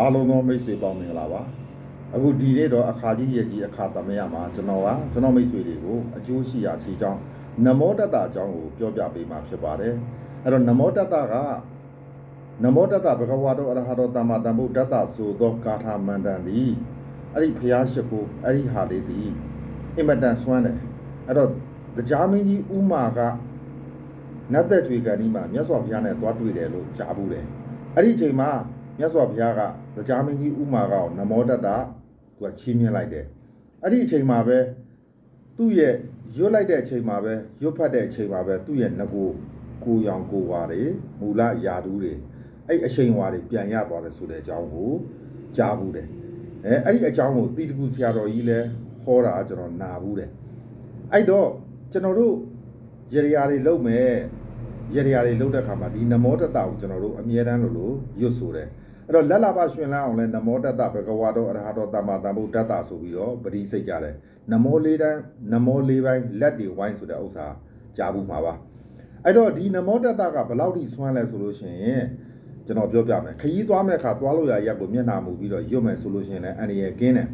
အားလုံးသောမိတ်ဆွေပေါင်းမင်္ဂလာပါအခုဒီနေ့တော့အခါကြီးရဲ့ကြီးအခါသမယမှာကျွန်တော်ကကျွန်တော်မိတ်ဆွေတွေကိုအကျိုးရှိရာရှိကြောင်းနမောတတ္တအကြောင်းကိုပြောပြပေးမှာဖြစ်ပါတယ်အဲ့တော့နမောတတ္တကနမောတတ္တဘဂဝါတောအရဟတောသမ္မာသမ္ဗုဒ္ဓတ္တဆိုသောဂါထာမန္တန်သည်အဲ့ဒီဖျားရှိခိုးအဲ့ဒီဟာလေးသည်အင်မတန်ဆွမ်းတယ်အဲ့တော့တရားမင်းကြီးဥမာကနတ်သက်ကြွေကန်ဒီမှာမြတ်စွာဘုရားနဲ့သွားတွေ့တယ်လို့ကြားဘူးတယ်အဲ့ဒီအချိန်မှာမြတ်စွာဘုရားက တရားမင်းကြီးဥမာကနမောတတ္တသူကချီးမြှင့်လိုက်တယ်အဲ့ဒီအချိန်မှာပဲသူ့ရဲ့ရွတ်လိုက်တဲ့အချိန်မှာပဲရွတ်ဖတ်တဲ့အချိန်မှာပဲသူ့ရဲ့ငကိုကိုရောင်ကိုဝါတွေမူလယာတူးတွေအဲ့အချိန်ဝါတွေပြန်ရသွားတယ်ဆိုတဲ့အကြောင်းကိုကြားဘူးတယ်အဲအဲ့ဒီအကြောင်းကိုတီတကူဆရာတော်ကြီးလည်းဟောတာကျွန်တော်နာဘူးတယ်အဲ့တော့ကျွန်တော်တို့ရေရာတွေလုပ်မယ်ရေရာတွေလုပ်တဲ့ခါမှာဒီနမောတတ္တကိုကျွန်တော်တို့အမြဲတမ်းလို့လို့ရွတ်ဆိုတယ် အဲ့တော့လက်လာပရှင်လန်းအောင်လဲနမောတတ္တဘဂဝါတော်အရဟတော်သမ္မာသမ္ဗုဒ္ဓတ္တဆိုပြီးတော့ပရိစိတ်ကြတယ်နမောလေးတိုင်းနမောလေးပိုင်းလက်တွေဝိုင်းဆိုတဲ့ဥစ္စာကြားဘူးမှာပါအဲ့တော့ဒီနမောတတ္တကဘယ်လောက်ထိဆွမ်းလဲဆိုလို့ရှိရင်ကျွန်တော်ပြောပြမယ်ခရီးသွားမဲ့အခါသွားလို့ရရက်ကိုမျက်နှာမူပြီးတော့ရွတ်မယ်ဆိုလို့ရှိရင်လည်းအန္တရာယ်ကင်းတယ်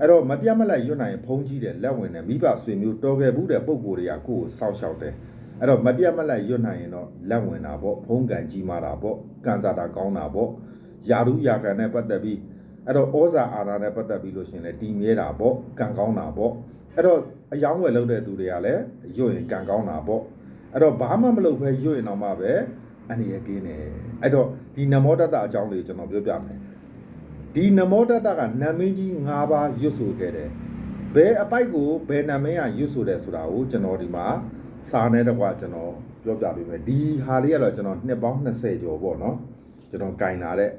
အဲ့တော့မပြတ်မလက်ရွတ်နိုင်ရင်ဖုံးကြီးတယ်လက်ဝင်တယ်မိဘဆွေမျိုးတော်ခဲ့ဘူးတဲ့ပုံကိုယ်တွေကကိုယ့်ကိုစောက်ရှောက်တယ်အဲ့တော့မပြတ်မလက်ရွတ်နိုင်ရင်တော့လက်ဝင်တာပေါ့ဖုံးကန်ကြီးမာတာပေါ့ကန်စားတာကောင်းတာပေါ့ ယာရုယာကန်နဲ့ပတ်သက်ပြီးအဲ့တော့ဩဇာအာဏာနဲ့ပတ်သက်ပြီးလို့ရှိရင်လည်းတီမြဲတာပေါ့ကံကောင်းတာပေါ့အဲ့တော့အယောင်းဝယ်လုပ်တဲ့သူတွေကလည်းရွတ်ရင်ကံကောင်းတာပေါ့အဲ့တော့ဘာမှမလုပ်ဘဲရွတ်ရင်တော့မှပဲအနေရကင်းတယ်အဲ့တော့ဒီနမောတတအကြောင်းလေးကျွန်တော်ပြောပြမယ်ဒီနမောတတကနာမည်ကြီး၅ပါးရွတ်ဆိုခဲ့တယ်ဘယ်အပိုက်ကိုဘယ်နာမည်ကရွတ်ဆိုတယ်ဆိုတာကိုကျွန်တော်ဒီမှာစာနဲ့တကွာကျွန်တော်ပြောပြပေးမယ်ဒီဟာလေးကတော့ကျွန်တော်နှစ်ပေါင်း20ကျော်ပေါ့နော်ကျွန်တော်ကင်လာတဲ့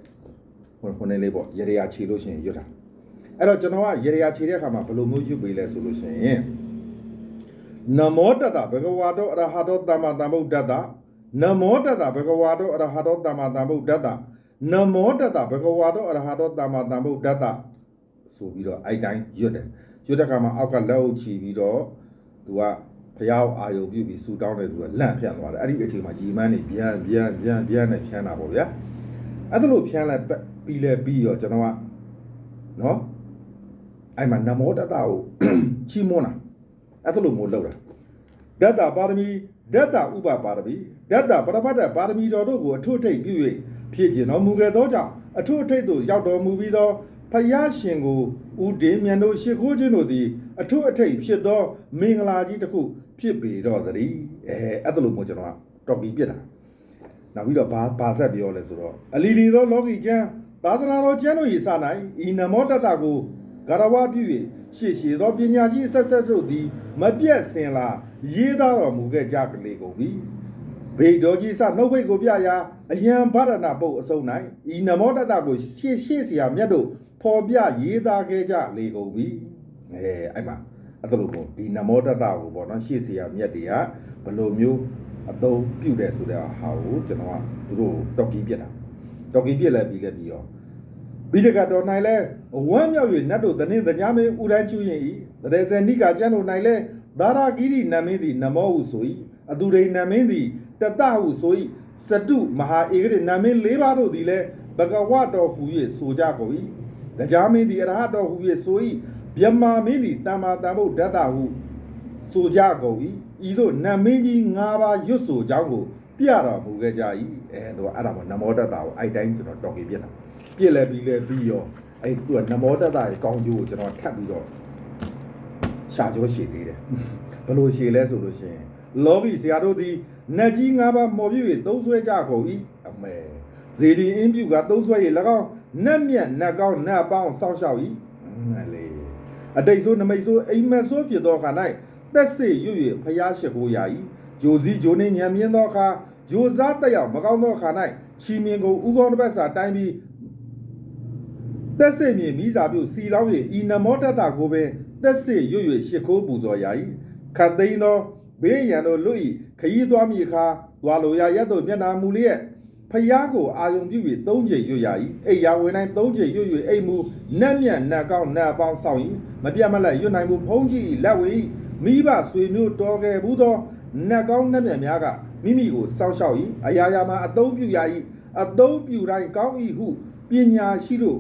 ဟိုခုနေလေးပေါ့ရေရရာခြေလို့ရှိရင်ရွတ်တာအဲ့တော့ကျွန်တော်ကရေရရာခြေတဲ့အခါမှာဘယ်လိုမျိုးရွတ်ပေးလဲဆိုလို့ရှိရင်နမောတတဘဂဝါတောအရဟတောသမ္မာသမ္ဗုဒ္ဓတ္တနမောတတဘဂဝါတောအရဟတောသမ္မာသမ္ဗုဒ္ဓတ္တနမောတတဘဂဝါတောအရဟတောသမ္မာသမ္ဗုဒ္ဓတ္တဆိုပြီးတော့အဲ့တိုင်းရွတ်တယ်ရွတ်တဲ့အခါမှာအောက်ကလက်အုပ်ချီပြီးတော့သူကဖျားအာယုံပြုပြီးဆူတောင်းတဲ့သူကလန့်ဖြန့်သွားတယ်အဲ့ဒီအချိန်မှာရီမန်းနေပြန်ပြန်ပြန်ပြန်နဲ့ဖြန်းတာပေါ့ဗျာ အဲ့ဒါလို့ဖြန်းလိုက်ပြီးလဲပြီးရောကျွန်တော်ကနော်အဲ့မှာနမောတတကိုချီးမွမ်းတာအဲ့ဒါလို့မို့လောက်တာဒတ္တပါရမီဒတ္တဥပပါရမီဒတ္တပရမတ္ထပါရမီတော်တို့ကိုအထွတ်ထိပ်ပြု၍ဖြစ်ကျင်တော်မူခဲ့သောကြောင့်အထွတ်ထိပ်သို့ရောက်တော်မူပြီးသောဖယားရှင်ကိုဥဒင်းမြန်တို့ရှ िख ိုးခြင်းတို့သည်အထွတ်အထိပ်ဖြစ်သော မင်္ဂလာကြီးတစ်ခုဖြစ်ပေတော့သတည်းအဲအဲ့ဒါလို့မို့ကျွန်တော်ကတော်ကီပြစ်တာ နောက်ပြီးတော့ဘာဘာဆက်ပြောလဲဆိုတော့အလီလီသောလောကီကျမ်းသာသနာတော်ကျမ်းတို့၏စာ၌ဤနမောတတကိုဂရဝပြု၍ရှေ့ရှေသောပညာရှိအဆက်ဆက်တို့သည်မပြတ်စင်လာရေးသားတော်မူခဲ့ကြကလေးကုန်ပြီ။ဘေတော်ကြီးစနှုတ်ဘိတ်ကိုပြရာအယံဗဒနာပုတ်အစုံ၌ဤနမောတတကိုရှေ့ရှေ့စရာမြတ်တို့ဖော်ပြရေးသားခဲ့ကြလေကုန်ပြီ။အဲအဲ့မှာအဲ့လိုပေါ့ဒီနမောတတကိုပေါ့နော်ရှေ့စရာမြတ်တွေကဘလိုမျိုး အသုံးပြုတယ်ဆိုတဲ့ဟာကိုကျွန်တော်ကသူတို့တော်ကီပြစ်တာတော်ကီပြစ်လဲပြီးလဲပြီးရောပြီးတကတော်၌လဲဝမ်းမြောက်၍နတ်တို့တနင်္သညာမင်းဥရန်ကျူရင်ဤတရေဇနိကာကျမ်းတို့၌လဲဒါရာဂီရီနမင်းသည်နမောဟုဆို၏အသူရိနမင်းသည်တတဟုဆို၏စတုမဟာဧကရိနမင်း၄ပါးတို့သည်လဲဘဂဝတော်ဟူ၍ဆိုကြကုန်၏တရားမင်းသည်အရဟတော်ဟူ၍ဆို၏မြမမင်းသည်တမ္မာတမ္ဗုဒ္ဓတ္တဟု ဆိုကြကုန်၏ဤသို့နမင်းကြီး၅ပါးရွတ်ဆိုကြောင်းကိုပြတော်မူခဲ့ကြ၏အဲတော့အဲ့ဒါမှနမောတတ္တကိုအဲ့တိုင်းကျွန်တော်တော်ကြပြစ်တာပြစ်လဲပြီးလဲပြီးရောအဲ့သူကနမောတတရဲ့ကောင်းကျိုးကိုကျွန်တော်ထပ်ပြီးတော့ရှာကြောရှည်သေးတယ်ဘလို့ရှည်လဲဆိုလို့ရှိရင်လောကီဆရာတို့သည်နတ်ကြီး၅ပါးမော်ပြည့်၍သုံးဆွဲကြကုန်၏အမဲဇေဒီအင်းပြုကသုံးဆွဲ၍၎င်းနတ်မြတ်နတ်ကောင်းနတ်ပေါင်းစောင့်ရှောက်၏မလေးအတိတ်ဆိုးနမိတ်ဆိုးအိမ်မက်ဆိုးဖြစ်သောခါ၌ သက်စေရွ၍ဖျားရှိခိုးရာ၏ဂျိုစည်းဂျိုနေညံမြင်သောအခါဂျိုစားတက်ရောက်မကောင်းသောအခါ၌ချီမြင်ကိုဥကောင်းတစ်ပတ်စာတိုင်းပြီးသက်စေမြေမိစာပြုစီလောင်း၍ဤနမောတတကိုပင်သက်စေရွရွရှ िख ိုးပူဇော်ရာ၏ခတ်သိမ်းသောဘေးရန်တို့လွတ်၏ခရီးသွားမိအခါသွားလိုရာရက်တို့မျက်နာမူလျက်ဖျားကိုအာယုံပြု၍သုံးချိန်ရွတ်ရ၏အိယာဝင်တိုင်းသုံးချိန်ရွတ်၍အိမ်မူနတ်မြတ်နတ်ကောင်းနတ်ပေါင်းဆောင်၏မပြတ်မလတ်ရွတ်နိုင်မှုဖုံးကြည့်၏လက်ဝေ၏ မိဘဆွေမျိုးတော်ခဲ့ဘူးသောနတ်ကောင်းနတ်မြတ်များကမိမိကိုစောင့်ရှောက်၏အရာရာမှာအသုံးပြုရ၏အသုံးပြုတိုင်းကောင်း၏ဟုပညာရှိတို့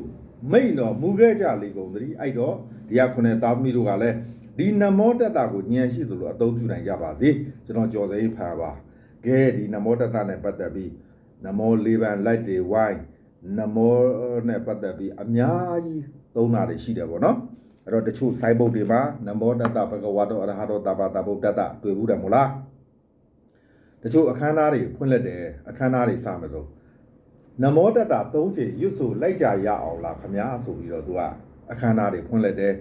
မိန်တော်မူခဲ့ကြလေကုန်သတည်းအဲ့တော့ဒီကခုနှစ်သားသမီးတို့ကလည်းဒီနမောတတကိုဉာဏ်ရှိသလိုအသုံးပြုနိုင်ကြပါစေကျွန်တော်ကြော်စိဖာပါကဲဒီနမောတတနဲ့ပတ်သက်ပြီးနမောလေးပန်လိုက်တွေဝိုင်းနမောနဲ့ပတ်သက်ပြီးအများကြီးသုံးတာတွေရှိတယ်ပေါ့နော် အဲ့တော့တချို့စိုင်းဘုတ်တွေမှာနမောတတဘဂဝါတောအရဟတောတပါတဗုဒ္ဓတတွေ့ဘူးတယ်မို့လားတချို့အခမ်းအနားတွေဖွင့်လက်တယ်အခမ်းအနားတွေစမယ်ဆိုနမောတတ၃ချိန်ရွတ်ဆိုလိုက်ကြရအောင်လားခမညာဆိုပြီးတော့သူကအခမ်းအနားတွေဖွင့်လိုက်တယ်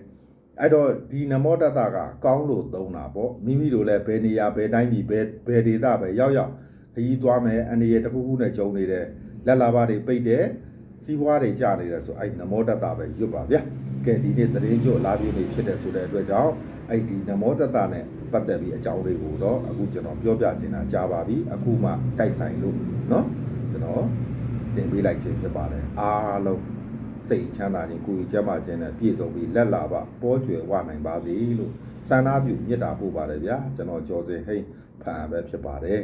အဲ့တော့ဒီနမောတတကကောင်းလို့သုံးတာပေါ့မိမိတို့လည်းဘယ်နေရာဘယ်တိုင်းပြည်ဘယ်ဘယ်ဒေသပဲရောက်ရောက်ခရီးသွားမယ်အနေရတစ်ခုခုနဲ့ကြုံနေတယ်လက်လာပါတွေပိတ်တယ် စီးပွားတွေကျနေတယ်ဆိုအဲ့နမောတတပဲရွတ်ပါဗျာကဲဒီနေ့သတင်းကြိုလာပြည့်နေဖြစ်တဲ့ဆိုတဲ့အတွက်ကြောင့်အဲ့ဒီနမောတတနဲ့ပတ်သက်ပြီးအကြောင်းလေးကိုတော့အခုကျွန်တော်ပြောပြချင်တာကြားပါပြီအခုမှတိုက်ဆိုင်လို့เนาะကျွန်တော် တင်ပေးလိုက်ခြင်းဖြစ်ပါတယ်အားလုံးစိတ်ချမ်းသာခြင်းကိုယ်ကြီးကျန်းမာခြင်းနဲ့ပြည့်စုံပြီးလက်လာပါပေါ်ကျွယ်ဝနိုင်ပါစေလို့စန္ဒပြုမေတ္တာပို့ပါတယ်ဗျာကျွန်တော်ကျော်စင်ဟိန်းဖန်ပဲဖြစ်ပါတယ်